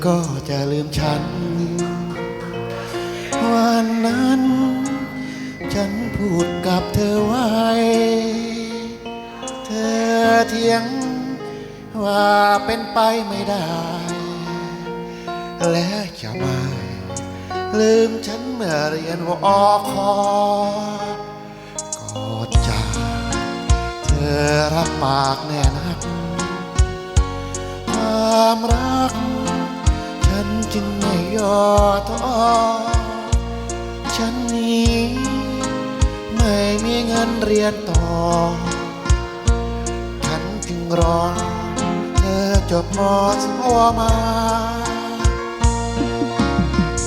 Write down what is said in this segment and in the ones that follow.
อย่าลืมฉัน วันนั้น ฉันพูดกับเธอไว้ เธอเถียงว่าเป็นไปไม่ได้ และจะไม่ลืมฉันเมื่อเรียนวอคอกอดจากเธอรับปากแน่นัก ท้อฉันนี้ ไม่มีเงินเรียนต่อ ฉันจึงรอ เธอจบมสวมา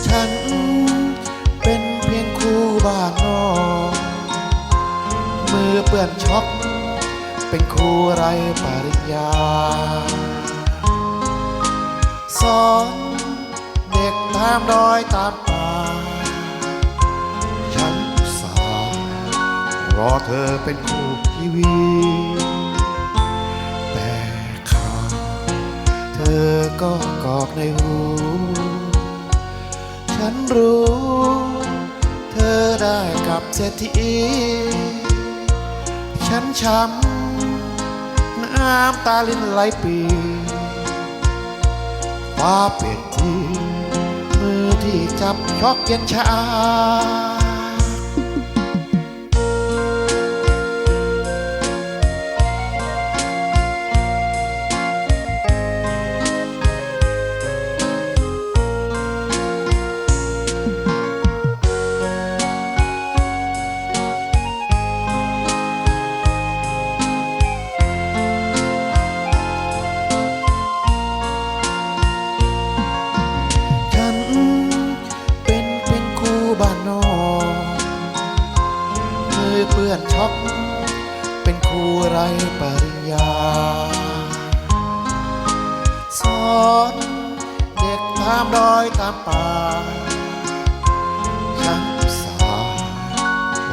ฉันเป็นเพียงครูบ้านนอกมือเปื้อนช็อกเป็นครูไรปริญญาสอนามรอยตามป่าฉันสารอเธอเป็นคู่ชีวิตแต่ข่าวเธอก็กอกในหู ฉันรู้ เธอได้กับเศรษฐีฉันช้ำน้ำตาลินไหลปีฟ้าเปลี่ยนที ที่จับช็อกเย็นชา นอกมือเปื้อนช็อกเป็นครูไรปริญญา สอนเด็กตามรอยตามป่าฉันสา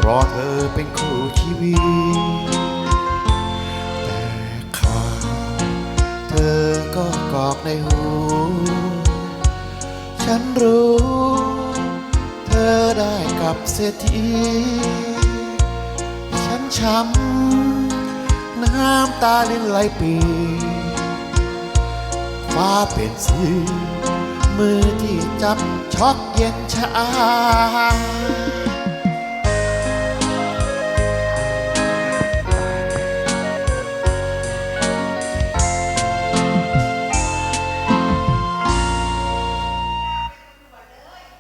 รอเธอเป็นครูชีวิตแต่ขาวเธอก็กอกในหู ฉันรู้ ลับเศรษฐีฉันช้ำน้ำตาลินไหลปีฟ้าเป็นสีมือที่จับช็อกเย็นชา